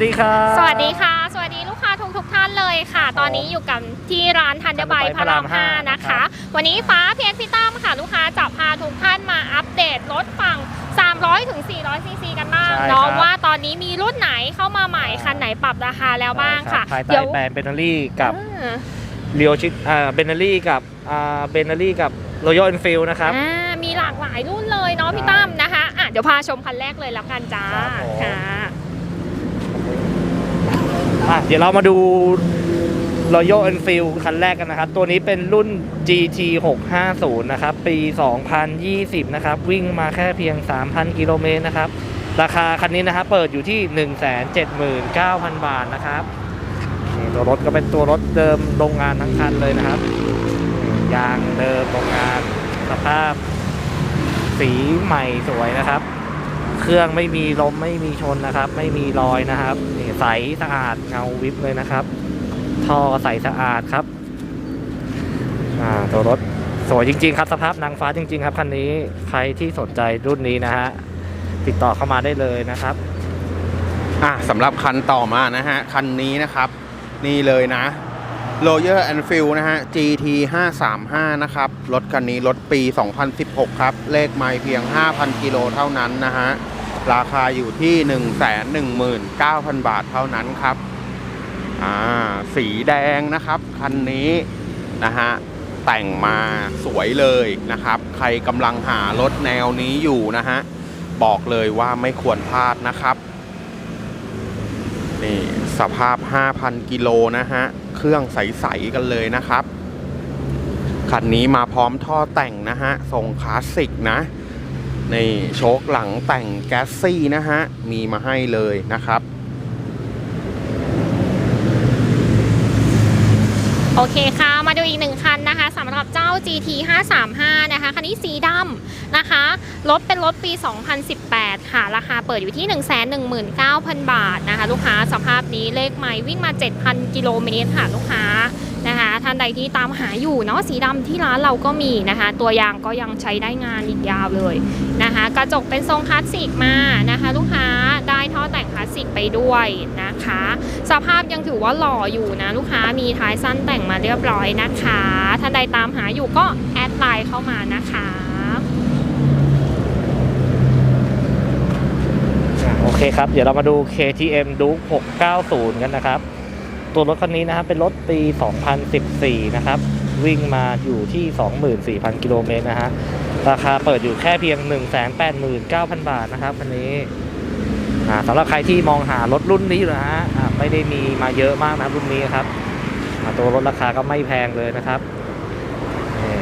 สวัสดีครับ สวัสดีค่ะ สวัสดีลูกค้าทุกทุกๆท่านเลยค่ะ ตอนนี้อยู่กับที่ร้านทันเดอร์ไบพระราม5นะคะ วันนี้ฟ้าเพียกพี่ตั้มค่ะ ลูกค้าจะพาทุกท่านมาอัปเดตรถฝั่ง 300ถึง400ซีซีกันบ้างใช่เนาะครับว่าตอนนี้มีรุ่นไหนเข้ามาใหม่คันไหนปรับราคาแล้วบ้างค่ะภายใต้เดี๋ยวแบรนด์เบนเนอรี่กับอ่าเรียวชิอ่าเบนเนอรี่กับอ่าเบนเนอรี่กับรอยัลแอนฟิลนะครับอ่ามีหลากหลายรุ่นเลยเนาะพี่ใช่ตั้มนะคะอะเดี๋ยวพาชมคันแรกเลยแล้วกันจ้าครับผมค่ะ อะเดี๋ยวเรามาดู Royal Enfield คันแรกกันนะครับ ตัวนี้เป็นรุ่น GT 650นะครับ ปี 2020 นะครับ วิ่งมาแค่เพียง 3,000 กิโลเมตรนะครับ ราคาคันนี้นะครับเปิดอยู่ที่ 179,000 บาทนะครับตัวรถก็เป็นตัวรถเดิมโรงงานทั้งคันเลยนะครับ ยางเดิมโรงงานสภาพสีใหม่สวยนะครับ เครื่องไม่มีลมไม่มีชนนะครับ ไม่มีรอยนะครับนี่ใสสะอาดเงาวิบเลยนะครับ ท่อใสสะอาดครับอ่าตัวรถสวยจริง ๆ ครับสภาพนางฟ้าจริง ๆ ครับคันนี้ใครที่สนใจรุ่นนี้นะฮะติดต่อเข้ามาได้เลยนะครับอะสำหรับคันต่อมานะฮะคันนี้นะครับ นี่เลยนะ Royal Enfield นะฮะ GT 535นะครับ รถคันนี้รถปี 2016 ครับ เลขไม่เพียง 5,000 กิโลเท่านั้นนะฮะ ราคาอยู่ที่ 119,000 บาทเท่านั้นครับ อ่า สีแดงนะครับ คันนี้นะฮะ แต่งมาสวยเลยนะครับ ใครกำลังหารถแนวนี้อยู่นะฮะ บอกเลยว่าไม่ควรพลาดนะครับ นี่ สภาพ 5,000 กิโลนะฮะ เครื่องใส ๆ กันเลยนะครับ คันนี้มาพร้อมท่อแต่งนะฮะ ทรงคลาสสิกนะ ในโชคหลังแต่งแก๊สซี่นะฮะ มีมาให้เลยนะครับ โอเคค่ะ มาดูอีกหนึ่งคันนะคะสำหรับเจ้า GT 535นะคะ คันนี้สีดำนะคะ รถเป็นรถปี 2018 ค่ะ ราคาเปิดอยู่ที่ 119,000 บาทนะคะ ลูกค้าสภาพนี้เลขไมล์วิ่งมา 7,000 กิโลเมตรค่ะ ลูกค้านะคะ ท่านใดที่ตามหาอยู่เนาะสีดำที่ร้านเราก็มีนะคะ ตัวยางก็ยังใช้ได้งานอีกยาวเลยนะคะ กระจกเป็นทรงคลาสสิกมานะคะ ลูกค้า อแต่งคลาสสิกไปด้วยนะคะ สภาพยังถือว่าหล่ออยู่นะ ลูกค้ามีท้ายสั้นแต่งมาเรียบร้อยนะคะท่านใดตามหาอยู่ก็แอดไลน์เข้ามานะคะโอเคครับ เดี๋ยวเรามาดู KTM Duke 690 กันนะครับ ตัวรถคันนี้นะครับเป็นรถปี 2014 นะครับ วิ่งมาอยู่ที่ 24,000 กิโลเมตรนะฮะราคาเปิดอยู่แค่เพียง 189,000 บาทนะครับคันนี้ สำหรับใครที่มองหารถรุ่นนี้นะฮะไม่ได้มีมาเยอะมากนะครับรุ่นนี้ครับตัวรถราคาก็ไม่แพงเลยนะครับนี่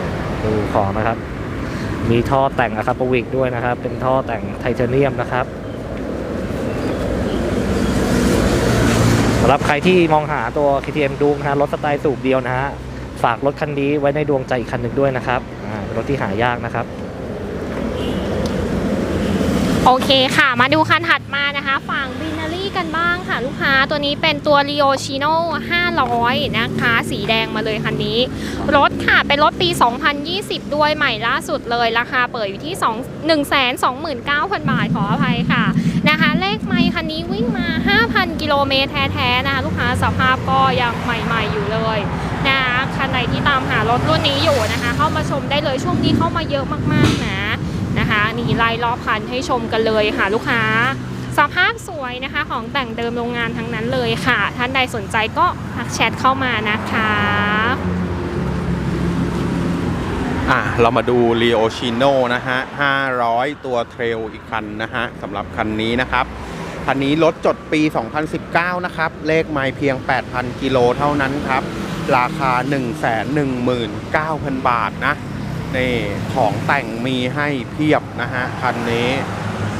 ดูของนะครับ มีท่อแต่งอะคาปวิกด้วยนะครับ เป็นท่อแต่งไทเทเนียมนะครับสำหรับใครที่มองหาตัว KTM ดูนะรถสไตล์สูบเดียวนะฮะฝากรถคันนี้ไว้ในดวงใจอีกคันหนึ่งด้วยนะครับอ่ารถที่หายากนะครับ โอเคค่ะ มาดูคันถัดมานะคะ ฝั่งบินารี่กันบ้างค่ะ ลูกค้าตัวนี้เป็นตัว r i o c h i n o 500 นะคะ สีแดงมาเลยคันนี้ รถค่ะ เป็นรถปี 2020 ด้วยใหม่ล่าสุดเลย ราคาเปิดอยู่ที่ 2 129,000 บาทขออภัยค่ะนะคะ เลขไมค์คันนี้วิ่งมา 5,000 กิโลเมตรแท้ๆนะคะ ลูกค้าสภาพก็ยังใหม่ๆอยู่เลยนะคะคันไหนที่ตามหารถรุ่นนี้อยู่นะคะ เข้ามาชมได้เลยช่วงนี้เข้ามาเยอะมากๆนะ นะคะนี่ไล่รอบคันให้ชมกันเลยค่ะ ลูกค้าสภาพสวยนะคะ ของแต่งเดิมโรงงานทั้งนั้นเลยค่ะ ท่านใดสนใจก็ทักแชทเข้ามานะคะอะเรามาดู r ีโอชิโนนะฮะ 500 ตัวเทรลอีกคันนะฮะสำหรับคันนี้นะครับ คันนี้รถจดปี 2019 นะครับ เลขไม่เพียง 8,000 กิโลเท่านั้นครับ ราคา 119,000 บาทนะ นี่ของแต่งมีให้เพียบนะฮะคันนี้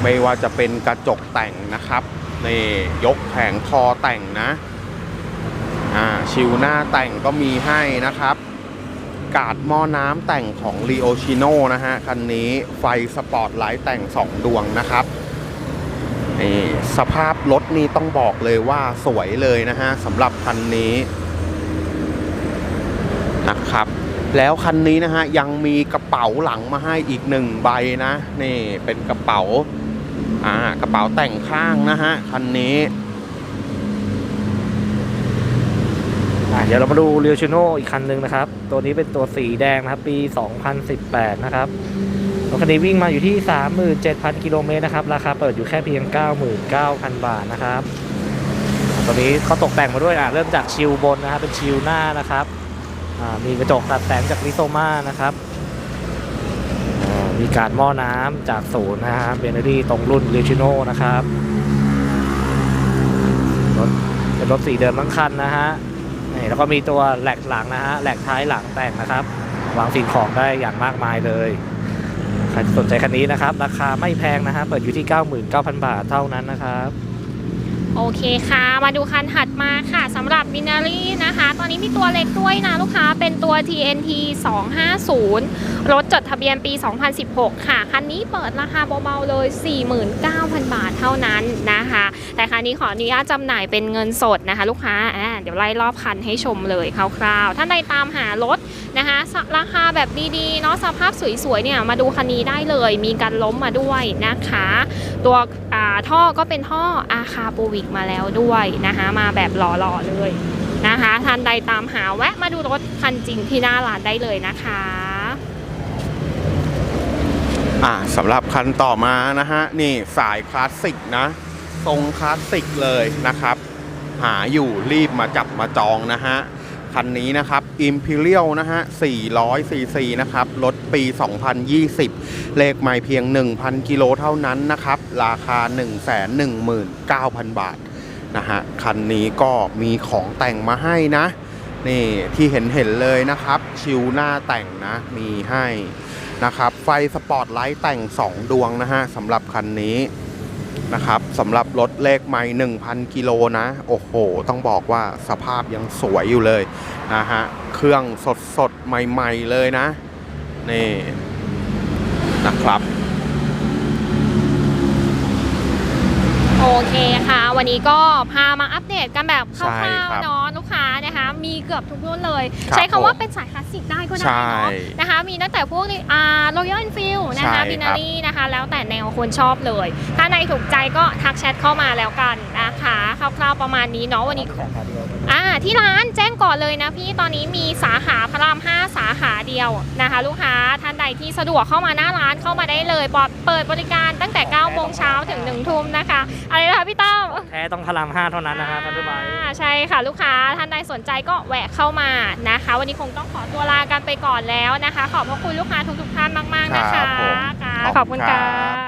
ไม่ว่าจะเป็นกระจกแต่งนะครับนี่ยกแผงคอแต่งนะอ่าชิวหน้าแต่งก็มีให้นะครับ กาดหม้อน้ำแต่งของ r ีโอชิโนนะฮะคันนี้ไฟสปอร์ตไลท์แต่ง 2 ดวงนะครับนี่สภาพรถนี่ต้องบอกเลยว่าสวยเลยนะฮะสำหรับคันนี้นะครับ แล้วคันนี้นะฮะยังมีกระเป๋าหลังมาให้อีกหนึ่งใบนะนี่เป็นกระเป๋าอ่ากระเป๋าแต่งข้างนะฮะคันนี้เดี๋ยวเรามาดูเรียวชิโนอีกคันหนึ่งนะครับ ตัวนี้เป็นตัวสีแดงนะครับ ปี 2018 นะครับรถคันนี้วิ่งมาอยู่ที่ 37,000 กิโลเมตรนะครับ ราคาเปิดอยู่แค่เพียง 99,000 บาทนะครับ ตัวนี้เขาตกแต่งมาด้วยอะเริ่มจากชิลบนนะครับ เป็นชิลหน้านะครับ มีกระจกตัดแสงจากลิโซมานะครับ มีการหม้อน้ำจากศูนย์นะครับเบนเนอรี่ตรงรุ่นเรียวชิโนนะครับรถเป็นรถสีเดิมทั้งคันนะฮะนี่แล้วก็มีตัวแหลกหลังนะฮะแหลกท้ายหลังแต่งนะครับ วางสิ่งของได้อย่างมากมายเลยใครสนใจคันนี้นะครับ ราคาไม่แพงนะฮะเปิดอยู่ที่ 99,000 บาทเท่านั้นนะครับ โอเคค่ะ มาดูคันถัดมาค่ะสำหรับบินารีนะคะ ตอนนี้มีตัวเล็กด้วยนะลูกค้าเป็นตัว TNT 250 รถจดทะเบียนปี 2016 ค่ะ คันนี้เปิดราคาเบาๆเลย 49,000 บาทเท่านั้นนะคะ แต่คันนี้ขออนุญาตจำหน่ายเป็นเงินสดนะคะ ลูกค้าอ่าเดี๋ยวไล่รอบคันให้ชมเลยคร่าวๆ ท่านใดตามหารถนะคะ ราคาแบบดีๆเนาะสภาพสวยๆเนี่ยมาดูคันนี้ได้เลย มีการล้มมาด้วยนะคะ ตัว ท่อก็เป็นท่ออาคาโปวิกมาแล้วด้วยนะคะ มาแบบหล่อๆเลยนะคะท่านใดตามหาแวะมาดูรถคันจริงที่หน้าร้านได้เลยนะคะอ่าสำหรับคันต่อมานะฮะ นี่สายคลาสสิกนะ ทรงคลาสสิกเลยนะครับ หาอยู่รีบมาจับมาจองนะฮะ คันนี้นะครับ Imperial นะฮะ400 cc นะครับ รถ ปี 2020 เลขไม่เพียง 1,000 กิโลเท่านั้นนะครับ ราคา 119,000 บาทนะฮะ คันนี้ก็มีของแต่งมาให้นะ นี่ที่เห็นเห็นเลยนะครับ ชิวหน้าแต่งนะ มีให้นะครับ ไฟสปอร์ตไลท์แต่ง 2 ดวงนะฮะสำหรับคันนี้นะครับสำหรับรถเลขไม่1,000 กิโลนะ โอ้โห ต้องบอกว่าสภาพยังสวยอยู่เลยนะฮะ เครื่องสดสดๆใหม่ ๆ เลยนะ นี่นะครับ โอ เคค่ะ วันนี้ก็พามาอัปเดตกันแบบคใช่ร่าวครับๆเนาะลูกค้านะคะ มีเกือบทุกรุ่นเลยครับใช้คำว่าผมเป็นสายคลาสสิกได้ก็ได้ใช่เนาะนะคะ มีตั้งแต่พวกอ่า Royal Enfield นะคะใช่บิคนารับรีนะคะ แล้วแต่แนวคนชอบเลย ถ้าในถูกใจก็ทักแชทเข้ามาแล้วกันนะคะคร่าวๆประมาณนี้เนาะวันนี้อ่าที่ร้านแจ้งก่อนเลยนะพี่ตอนนี้มีสาขาพระราม 5 สาขาเดียวนะคะ ลูกค้าท่านใดที่สะดวกเข้ามาหน้าร้านเข้ามาได้เลยปลอด เปิดบริการตั้งแต่ 9 โมงเช้าถึง 1 ทุ่มนะคะ อะไรนะคะพี่ตั้มแท้ต้องพระรามห้าเท่านั้นนะฮะท่านผู้ชมอ่าใช่ค่ะลูกค้าท่านใดสนใจก็แวะเข้ามานะคะ วันนี้คงต้องขอตัวลากันไปก่อนแล้วนะคะ ขอบพระคุณลูกค้าทุกๆท่านมาก ๆ นะคะครับผมค่ะขอบขคุอบณคุณครัค่ะบ